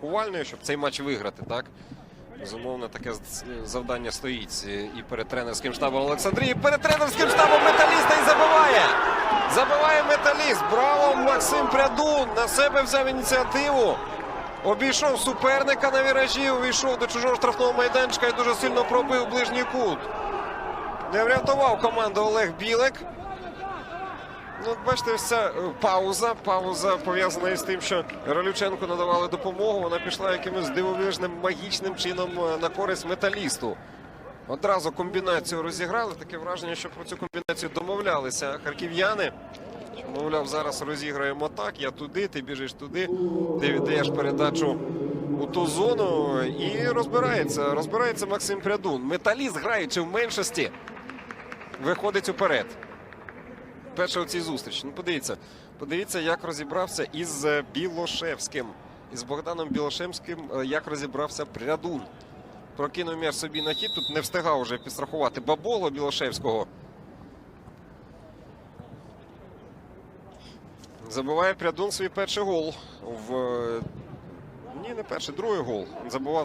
Кувальною, щоб цей матч виграти, так? Безумовно, таке завдання стоїть і перед тренерським штабом Олександрії, перед тренерським штабом металіста і забиває. Забиває металіст. Браво! Максим Прядун на себе взяв ініціативу. Обійшов суперника на віражі, увійшов до чужого штрафного майданчика і дуже сильно пробив ближній кут. Не врятував команду Олег Білик. Ну, бачите, ось ця е, пауза. Пауза пов'язана із тим, що Ролюченку надавали допомогу. Вона пішла якимось дивовижним магічним чином е, на користь металісту. Одразу комбінацію розіграли. Таке враження, що про цю комбінацію домовлялися харків'яни. Мовляв, зараз розіграємо так, я туди, ти біжиш туди, ти віддаєш передачу у ту зону і розбирається. Розбирається Максим Прядун. Металіст, граючи в меншості, виходить уперед. Перше у цій зустрічі. Ну, подивіться, подивіться, як розібрався із е, Білошевським. Із Богданом Білошевським, е, як розібрався Прядун. Прокинув м'яч собі на хід. Тут не встигав вже підстрахувати Баболо Білошевського. Забиває Прядун свій перший гол. В... е, Ні, не перший, другий гол. Забував